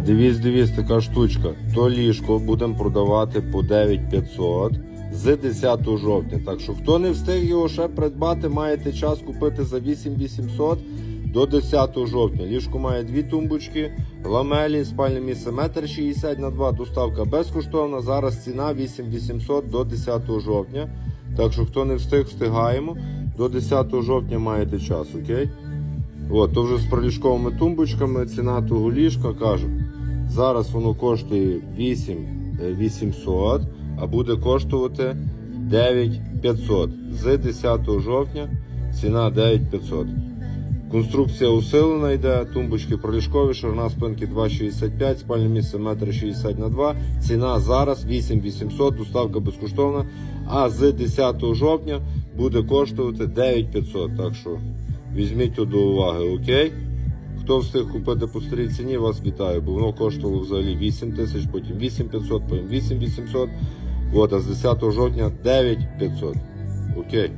Е, Дивіться, дивіться, така штучка. То ліжко будемо продавати по 9500 з 10 жовтня. Так що хто не встиг його ще придбати, маєте час купити за 8800 до 10 жовтня. Ліжко має дві тумбочки, ламелі, спальне місце 1,60 на 2, доставка безкоштовна. Зараз ціна 8800 до 10 жовтня. Так що хто не встиг, встигаємо. До 10 жовтня маєте час, окей? От, то вже з проліжковими тумбочками ціна того ліжка кажу. Зараз воно коштує 8 е, 800, а буде коштувати 9500. З 10 жовтня ціна 9500. Конструкція усилена йде, тумбочки проліжкові, ширина спинки 2,65, спальне місце 1,60 на 2. Ціна зараз 8800, доставка безкоштовна. А з 10 жовтня буде коштувати 9500. Так що візьміть до уваги, окей? Хто встиг купити по старій ціні, вас вітаю, бо воно коштувало взагалі 8 тисяч, потім 8500, потім 8800. От, а з 10 жовтня 9500. Окей.